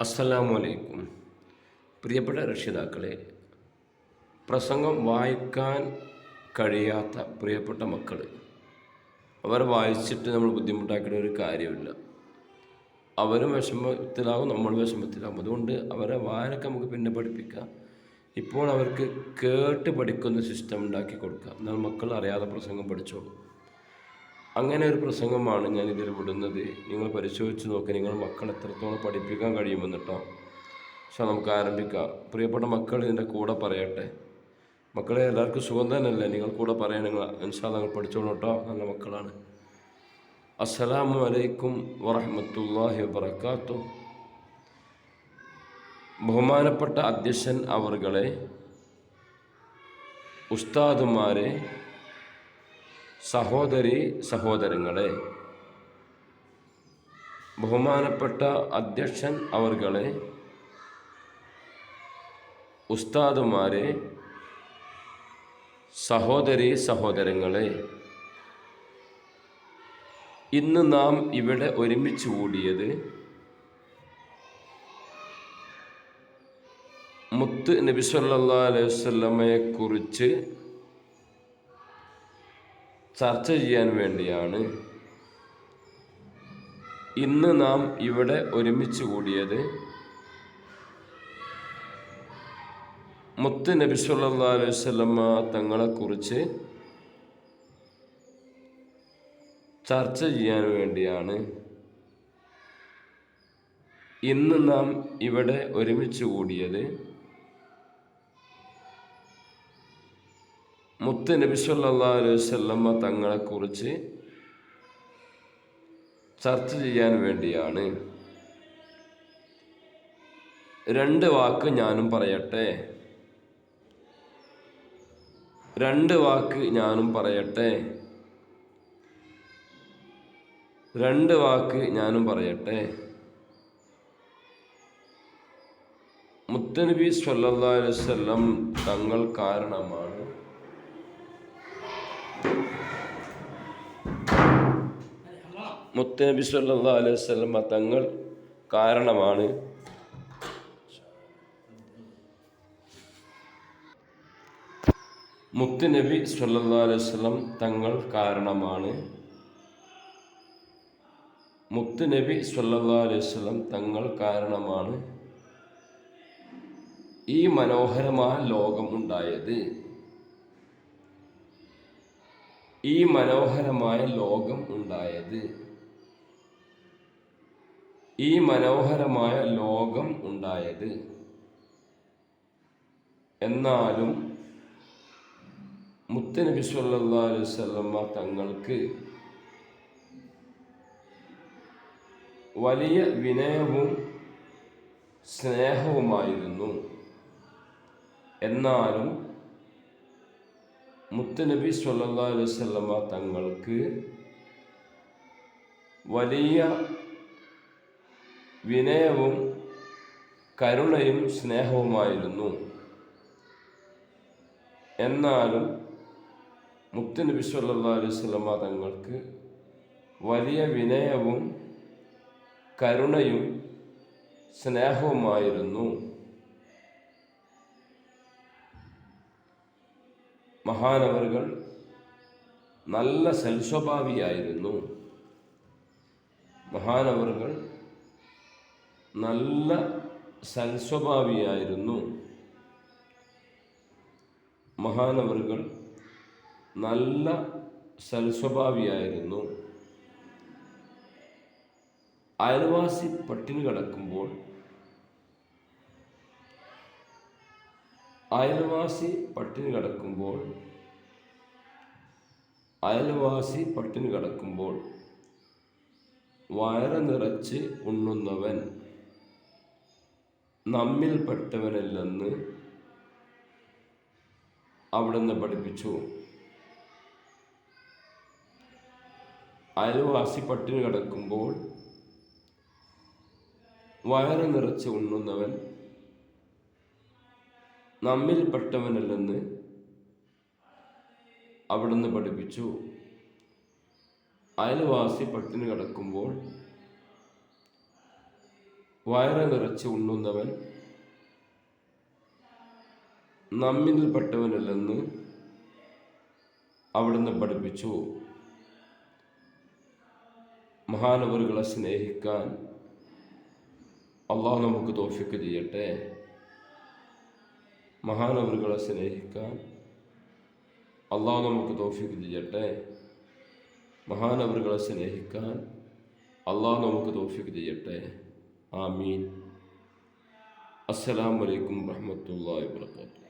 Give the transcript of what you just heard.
അസ്സലാമു അലൈക്കും പ്രിയപ്പെട്ട രക്ഷിതാക്കളെ പ്രസംഗം വായിക്കാൻ കഴിയാത്ത പ്രിയപ്പെട്ട മക്കൾ അവർ വായിച്ചിട്ട് നമ്മൾ ബുദ്ധിമുട്ടാക്കേണ്ട ഒരു കാര്യമില്ല. അവരും വിഷമത്തിലാവും നമ്മൾ വിഷമത്തിലാവും അതുകൊണ്ട് അവരെ വായനക്ക് നമുക്ക് പിന്നെ പഠിപ്പിക്കാം. ഇപ്പോൾ അവർക്ക് കേട്ട് പഠിക്കുന്ന സിസ്റ്റം ഉണ്ടാക്കി കൊടുക്കാം. എന്നാൽ മക്കൾ അറിയാതെ പ്രസംഗം പഠിച്ചോളൂ. അങ്ങനെ ഒരു പ്രസംഗമാണ് ഞാൻ ഇതിൽ വിടുന്നത്. നിങ്ങൾ പരിശോധിച്ച് നോക്കി നിങ്ങൾ മക്കൾ എത്രത്തോളം പഠിപ്പിക്കാൻ കഴിയുമെന്നിട്ടോ പക്ഷെ നമുക്ക് ആരംഭിക്കാം. പ്രിയപ്പെട്ട മക്കൾ ഇതിന്റെ കൂടെ പറയട്ടെ. മക്കളെ എല്ലാവർക്കും സുഖം തന്നെയല്ലേ? നിങ്ങൾ കൂടെ പറയാൻ നിങ്ങൾ ഇൻഷാ നിങ്ങൾ പഠിച്ചോളൂ കേട്ടോ നല്ല മക്കളാണ്. അസ്സലാമു അലൈക്കും വറഹമത്തല്ലാഹി വബർക്കാത്തു ബഹുമാനപ്പെട്ട അധ്യക്ഷൻ അവർകളെ ഉസ്താദുമാരെ സഹോദരി സഹോദരങ്ങളെ ബഹുമാനപ്പെട്ട അധ്യക്ഷൻ അവർകളെ ഉസ്താദുമാരെ സഹോദരി സഹോദരങ്ങളെ ഇന്ന് നാം ഇവിടെ ഒരുമിച്ച് കൂടിയത് മുത്ത് നബിസ്വല്ലാ സല്ലാ അലൈഹി വസല്ലമയെ കുറിച്ച് ചർച്ച ചെയ്യാൻ വേണ്ടിയാണ് ഇന്ന് നാം ഇവിടെ ഒരുമിച്ച് കൂടിയത് മുത്ത് നബി സല്ലാ അലൈഹി വസല്ലമ തങ്ങളെക്കുറിച്ച് ചർച്ച ചെയ്യാൻ വേണ്ടിയാണ് ഇന്ന് നാം ഇവിടെ ഒരുമിച്ച് കൂടിയത്. മുത്ത് നബി സല്ലാ അലൈഹി തങ്ങളെക്കുറിച്ച് ചർച്ച ചെയ്യാൻ വേണ്ടിയാണ്. രണ്ട് വാക്ക് ഞാനും പറയട്ടെ? രണ്ട് വാക്ക് ഞാനും പറയട്ടെ? രണ്ട് വാക്ക് ഞാനും പറയട്ടെ? മുത്തനബി സല്ലാ അലൈഹി വസല്ലം തങ്ങൾ കാരണമാണ് മുത്തനബി സല്ലാ അലൈഹി വസല്ലം തങ്ങൾ കാരണമാണ്. മുത്തുനബി സല്ലാ അലൈഹി വസല്ലം തങ്ങൾ കാരണമാണ്. മുത്തുനബി സല്ലാ അലൈഹി വസല്ലം തങ്ങൾ കാരണമാണ്. ഈ മനോഹരമായ ലോകം ഉണ്ടായത്. ഈ മനോഹരമായ ലോകം ഉണ്ടായത്. ഈ മനോഹരമായ ലോകം ഉണ്ടായത്. എന്നാലും മുത്തനബി സല്ലല്ലാഹു അലൈഹി വസല്ലമ തങ്ങൾക്ക് വലിയ വിനയവും സ്നേഹവുമായിരുന്നു. എന്നാലും മുത്തനബി സല്ലല്ലാഹു അലൈഹി വസല്ലമ തങ്ങൾക്ക് വലിയ വിനയവും കരുണയും സ്നേഹവുമായിരുന്നു. എന്നാലും മുത്തുനബി അലൈഹി വസല്ലമ തങ്ങൾക്ക് വലിയ വിനയവും കരുണയും സ്നേഹവുമായിരുന്നു. മഹാനവറുകൾ നല്ല സൽസ്വഭാവിയായിരുന്നു. മഹാനവറുകൾ നല്ല സൽസ്വഭാവിയായിരുന്നു. മഹാനവറുകൾ നല്ല സൽസ്വഭാവിയായിരുന്നു. അയൽവാസി പട്ടിണി കിടക്കുമ്പോൾ അയൽവാസി പട്ടിണി കിടക്കുമ്പോൾ അയൽവാസി പട്ടിണി കിടക്കുമ്പോൾ വയറ് നിറച്ച് ഉണ്ണുന്നവൻ നമ്മിൽപ്പെട്ടവനല്ലെന്ന് അവിടുന്ന് പഠിപ്പിച്ചു. അയൽവാസി പട്ടിണി കിടക്കുമ്പോൾ വയറ് നിറച്ച് ഉണ്ണുന്നവൻ നമ്മിൽപ്പെട്ടവനല്ലെന്ന് അവിടുന്ന് പഠിപ്പിച്ചു. അയൽവാസി പട്ടിണി കിടക്കുമ്പോൾ വയറ് നിറച്ച് ഉണ്ണുന്നവൻ നമ്മിൽപ്പെട്ടവനല്ലെന്ന് അവിടുന്ന് പഠിപ്പിച്ചു. മഹാനവറുകളെ സ്നേഹിക്കാൻ അള്ളാഹു നമുക്ക് തോഫിക്ക് ചെയ്യട്ടെ. മഹാനവറുകളെ സ്നേഹിക്കാൻ അള്ളാഹു നമുക്ക് തോഫിക്ക് ചെയ്യട്ടെ. മഹാനവറുകളെ സ്നേഹിക്കാൻ അള്ളാഹു നമുക്ക് തോഫിക്ക് ചെയ്യട്ടെ. ആമീൻ. അസ്സലാമലൈക്കും വറഹമത്തല്ലാ വാത്തു